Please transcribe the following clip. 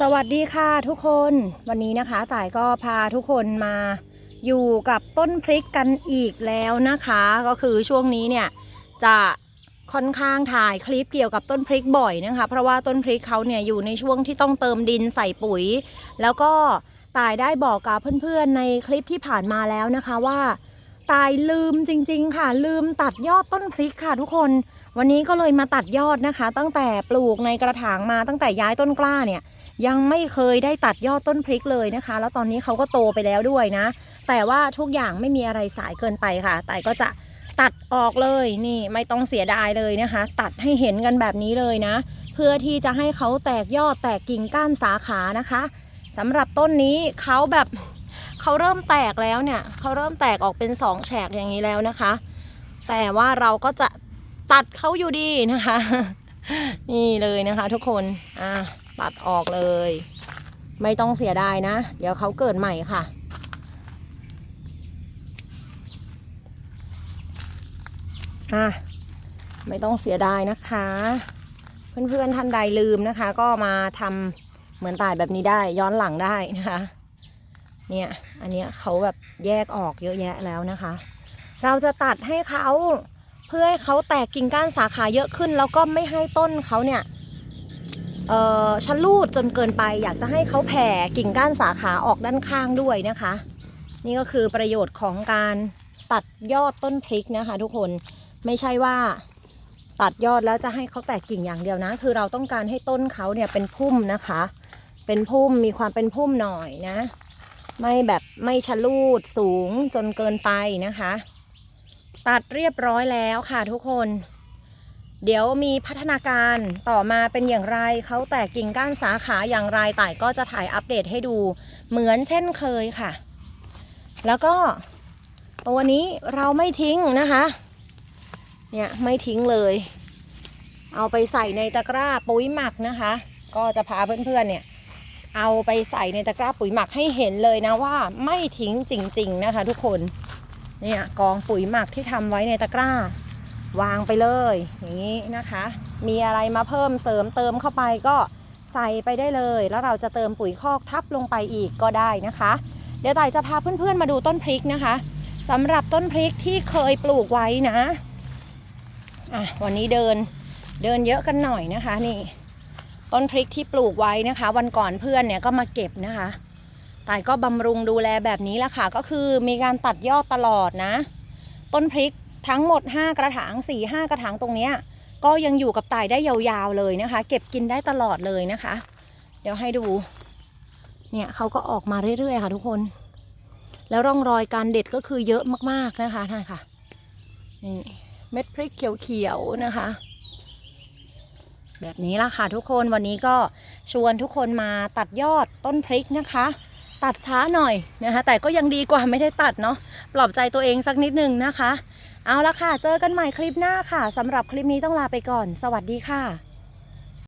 สวัสดีค่ะทุกคนวันนี้นะคะต่ายก็พาทุกคนมาอยู่กับต้นพริกกันอีกแล้วนะคะ ก็คือช่วงนี้เนี่ยจะค่อนข้างถ่ายคลิปเกี่ยวกับต้นพริกบ่อยนะคะ เพราะว่าต้นพริกเขาเนี่ยอยู่ในช่วงที่ต้องเติมดินใส่ปุ๋ย แล้วก็ตายได้บอกกับเพื่อนๆในคลิปที่ผ่านมาแล้วนะคะว่าตายลืมจริง ๆ ค่ะ ลืมตัดยอดต้นพริกค่ะทุกคนวันนี้ก็เลยมาตัดยอดนะคะ ตั้งแต่ปลูกในกระถางมาตั้งแต่ย้ายต้นกล้าเนี่ย ยังไม่เคยได้ตัดยอดต้นพริกเลยนะคะ แล้วตอนนี้เขาก็โตไปแล้วด้วยนะ แต่ว่าทุกอย่างไม่มีอะไรสายเกินไปค่ะ แต่ก็จะตัดออกเลยนี่ไม่ต้องเสียดายเลยนะคะ ตัดให้เห็นกันแบบนี้เลยนะ เพื่อที่จะให้เขาแตกยอดแตกกิ่งก้านสาขานะคะสำหรับต้นนี้เขาแบบเขาเริ่มแตกแล้วเนี่ยเขาเริ่มแตกออกเป็นสองแฉกอย่างนี้แล้วนะคะ แต่ว่าเราก็จะตัดเขาอยู่ดีนะคะ นี่เลยนะคะทุกคนอะตัดออกเลย ไม่ต้องเสียดายนะ เดี๋ยวเขาเกิดใหม่ค่ะ อะ ไม่ต้องเสียดายนะคะ เพื่อนๆท่านใดลืมนะคะ ก็มาทำเหมือนตายแบบนี้ได้ ย้อนหลังได้นะคะเนี่ย อันเนี้ยเขาแบบแยกออกเยอะแยะแล้วนะคะ เราจะตัดให้เขา พื่อให้เขาแตกกิ่งก้านสาขาเยอะขึ้น แล้วก็ไม่ให้ต้นเขาเนี่ยเอ่อชะลูดจนเกินไปอยากจะให้เขาแผ่กิ่งก้านสาขาออกด้านข้างด้วยนะคะ นี่ก็คือประโยชน์ของการตัดยอดต้นพริกนะคะ ทุกคนไม่ใช่ว่าตัดยอดแล้วจะให้เขาแตกกิ่งอย่างเดียวนะ คือเราต้องการให้ต้นเขาเนี่ยเป็นพุ่มนะคะ เป็นพุ่มมีความเป็นพุ่มหน่อยนะ ไม่แบบไม่ชะลูดสูงจนเกินไปนะคะ ตัดเรียบร้อยแล้วค่ะทุกคน เดี๋ยวมีพัฒนาการต่อมาเป็นอย่างไรเขาแตกกิ่งก้านสาขาอย่างไรต่ายก็จะถ่ายอัปเดตให้ดูเหมือนเช่นเคยค่ะ แล้วก็ตัวนี้เราไม่ทิ้งนะคะ เนี่ยไม่ทิ้งเลย เอาไปใส่ในตะกร้าปุ๋ยหมักนะคะ ก็จะพาเพื่อนๆเนี่ยเอาไปใส่ในตะกร้าปุ๋ยหมักให้เห็นเลยนะว่าไม่ทิ้งจริง ๆ นะคะ ทุกคน เนี่ยกองปุ๋ยหมักที่ทำไว้ในตะกร้า วางไปเลย อย่างนี้นะคะ มีอะไรมาเพิ่มเสริมเติมเข้าไปก็ใส่ไปได้เลย แล้วเราจะเติมปุ๋ยคอกทับลงไปอีกก็ได้นะคะ เดี๋ยวต่ายจะพาเพื่อนๆมาดูต้นพริกนะคะสำหรับต้นพริกที่เคยปลูกไว้นะอะวันนี้เดินเดินเยอะกันหน่อยนะคะนี่ ต้นพริกที่ปลูกไว้นะคะ วันก่อนเพื่อนเนี่ยก็มาเก็บนะคะ ต่ายก็บำรุงดูแลแบบนี้แหละค่ะ ก็คือมีการตัดยอดตลอดนะ ต้นพริกทั้งหมด 5 กระถาง4 5กระถางตรงเนี้ยก็ยังอยู่กับต่ายได้ยาวๆเลยนะคะ เก็บกินได้ตลอดเลยนะคะ เดี๋ยวให้ดู เนี่ยเขาก็ออกมาเรื่อยๆค่ะทุกคน แล้วร่องรอยการเด็ดก็คือเยอะมากๆนะคะท่านค่ะนี่เม็ดพริกเขียวๆนะคะ แบบนี้ละค่ะทุกคนวันนี้ก็ชวนทุกคนมาตัดยอดต้นพริกนะคะ ตัดช้าหน่อยนะคะแต่ก็ยังดีกว่าไม่ได้ตัดเนาะปลอบใจตัวเองสักนิดนึงนะคะ เอาละค่ะ เจอกันใหม่คลิปหน้าค่ะสำหรับคลิปนี้ต้องลาไปก่อน สวัสดีค่ะ